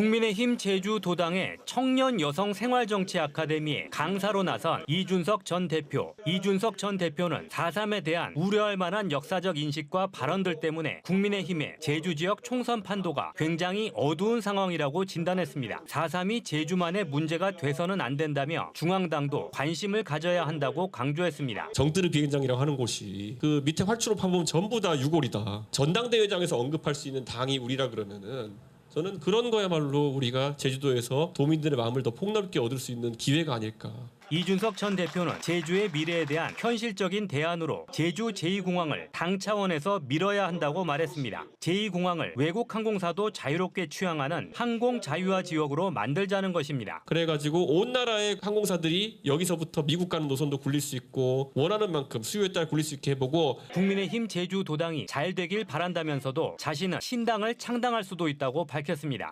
국민의힘 제주도당의 청년 여성 생활정치 아카데미에 강사로 나선 이준석 전 대표. 이준석 전 대표는 4.3에 대한 우려할 만한 역사적 인식과 발언들 때문에 국민의힘의 제주 지역 총선 판도가 굉장히 어두운 상황이라고 진단했습니다. 4.3이 제주만의 문제가 돼서는 안 된다며 중앙당도 관심을 가져야 한다고 강조했습니다. 정뜨르 비행장이라고 하는 곳이 그 밑에 활주로 파보면 전부 다 유골이다. 전당대회장에서 언급할 수 있는 당이 우리라 그러면은 저는 그런 거야말로 우리가 제주도에서 도민들의 마음을 더 폭넓게 얻을 수 있는 기회가 아닐까. 이준석 전 대표는 제주의 미래에 대한 현실적인 대안으로 제주 제2공항을 당 차원에서 밀어야 한다고 말했습니다. 제2공항을 외국 항공사도 자유롭게 취항하는 항공 자유화 지역으로 만들자는 것입니다. 그래가지고 온 나라의 항공사들이 여기서부터 미국 가는 노선도 굴릴 수 있고 원하는 만큼 수요에 따라 굴릴 수 있게 해보고 국민의힘 제주도당이 잘 되길 바란다면서도 자신은 신당을 창당할 수도 있다고 밝혔습니다.